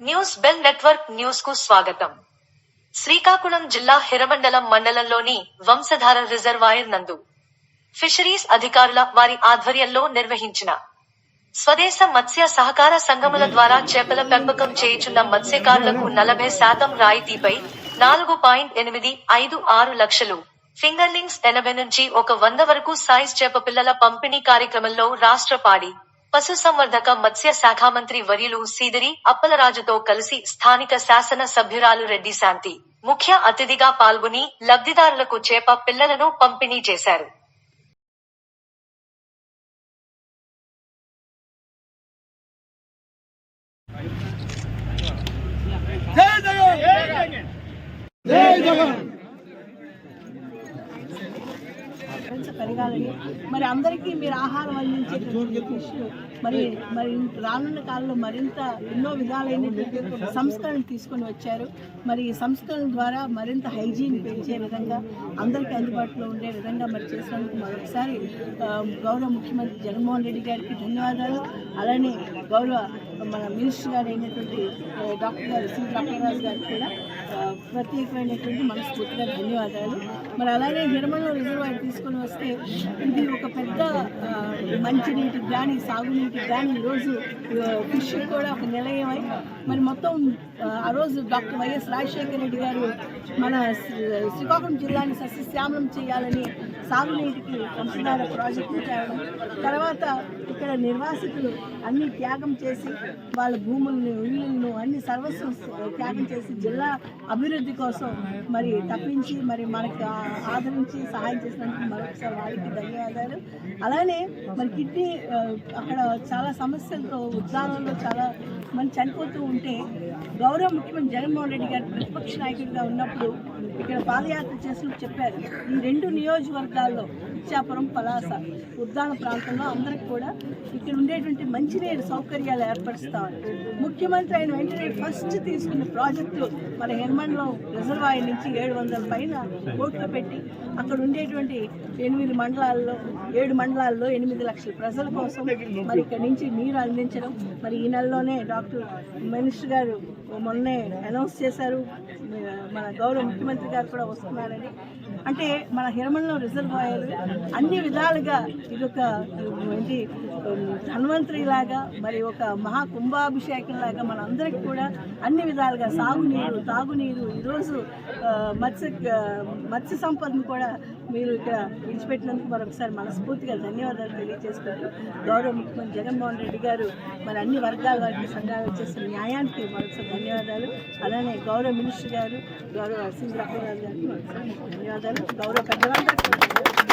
News bell network న్యూస్కు స్వాగతం. శ్రీకాకుళం జిల్లా హిరమండలం మండలంలోని వంశధార రిజర్వాయర్ నందు ఫిషరీస్ అధికారుల వారి ఆధ్వర్యంలో నిర్వహించిన స్వదేశ మత్స్య సహకార సంఘముల ద్వారా చేపల పెంపకం చేయుచున్న మత్స్యకారులకు నలభై శాతం రాయితీపై నాలుగు పాయింట్ ఎనిమిది ఐదు ఆరు లక్షలు ఫింగర్లింగ్స్ ఎనభై నుంచి ఒక వంద వరకు సైజ్ చేప పిల్లల పంపిణీ కార్యక్రమంలో రాష్ట్ర పాడి పశుసంవర్ధక మత్స్య శాఖ మంత్రి వర్యులు సీదిరి అప్పలరాజుతో కలిసి స్థానిక శాసన సభ్యురాలు రెడ్డి శాంతి ముఖ్య అతిథిగా పాల్గొని లబ్ధిదారులకు చేప పిల్లలను పంపిణీ చేశారు. జై జగన్! జై జగన్! ఫ్రెండ్స్ పెరగాలని మరి అందరికీ మీరు ఆహారం అందించేటువంటి మరి మరి రానున్న కాలంలో మరింత ఎన్నో విధాలైనటువంటి సంస్కరణ తీసుకొని వచ్చారు. మరి ఈ సంస్కరణ ద్వారా మరింత హైజీన్ పెంచే విధంగా అందరికీ అందుబాటులో ఉండే విధంగా మరి చేసినందుకు మరొకసారి గౌరవ ముఖ్యమంత్రి జగన్మోహన్ రెడ్డి గారికి ధన్యవాదాలు. అలానే గౌరవ మన మినిస్టర్ గారు అయినటువంటి డాక్టర్ గారు సి రామరాజు గారికి కూడా ప్రత్యేకమైనటువంటి మనస్ఫూర్తిగా ధన్యవాదాలు. మరి అలానే నిర్మల రిజర్వాయర్ తీసుకొని వస్తే ఇది ఒక పెద్ద మంచినీటి మంచినీటికి కానీ సాగునీటికి కానీ ఈరోజు ఫిష్ కూడా ఒక నిలయమై. మరి మొత్తం ఆ, రోజు డాక్టర్ వైఎస్ రాజశేఖర రెడ్డి గారు మన శ్రీకాకుళం జిల్లాని సస్యశ్యామలం చేయాలని సాగునీటికి వంశధార ప్రాజెక్టు తేవడం తర్వాత ఇక్కడ నిర్వాసితులు అన్ని త్యాగం చేసి వాళ్ళ భూములను ఇళ్ళను అన్ని సర్వస్వం త్యాగం చేసి జిల్లా అభివృద్ధి కోసం మరి తప్పించి మరి మనకి ఆదరించి సహాయం చేసినందుకు మరొకసారి వారికి ధన్యవాదాలు. అలానే మరి కిడ్నీ అక్కడ చాలా సమస్యలతో ఉద్దానంలో చాలా మంది చనిపోతూ ఉంటే గౌరవ ముఖ్యమంత్రి జగన్మోహన్ రెడ్డి గారు ప్రతిపక్ష నాయకుడిగా ఉన్నప్పుడు ఇక్కడ పాదయాత్ర చేసినప్పుడు చెప్పారు. ఈ రెండు నియోజకవర్గాల్లో ఇచ్చాపురం పలాస ఉద్దాన ప్రాంతంలో అందరికి కూడా ఇక్కడ ఉండేటువంటి మంచినీరు సౌకర్యాలు ఏర్పరుస్తామని. ముఖ్యమంత్రి ఆయన వెంటనే ఫస్ట్ తీసుకున్న ప్రాజెక్టు మన హెర్మండ్లో రిజర్వాయర్ నుంచి ఏడు వందల పైన కోట్లు పెట్టి అక్కడ ఉండేటువంటి ఎనిమిది మండలాల్లో ఏడు మండలాల్లో ఎనిమిది లక్షల ప్రజల కోసం మరి ఇక్కడ నుంచి నీరు అందించడం. మరి ఈ నెలలోనే డాక్టర్ మినిస్టర్ గారు మొన్నే అనౌన్స్ చేశారు. మన గౌరవ ముఖ్యమంత్రి గారు కూడా వస్తున్నారని. అంటే మన హిరమణలో రిజర్వాయర్ అన్ని విధాలుగా ఇది ఒక ఏంటి ధన్వంతరి లాగా మరి ఒక మహా కుంభాభిషేకం లాగా మన అందరికీ కూడా అన్ని విధాలుగా సాగునీరు తాగునీరు ఈరోజు మత్స్య మత్స్య సంపదను కూడా మీరు ఇక్కడ విడిచిపెట్టినందుకు మరొకసారి మనస్ఫూర్తిగా ధన్యవాదాలు తెలియజేసుకుంటూ గౌరవ ముఖ్యమంత్రి జగన్మోహన్ రెడ్డి గారు మరి అన్ని వర్గాల వారికి సంఘాలు చేసిన న్యాయానికి మరొకసారి ధన్యవాదాలు. అలానే గౌరవ మినిస్టర్ గారు గౌరవ సింగ్ రఘురాజు గారికి మరొకసారి ధన్యవాదాలు. గౌరవ పెద్దలందరికీ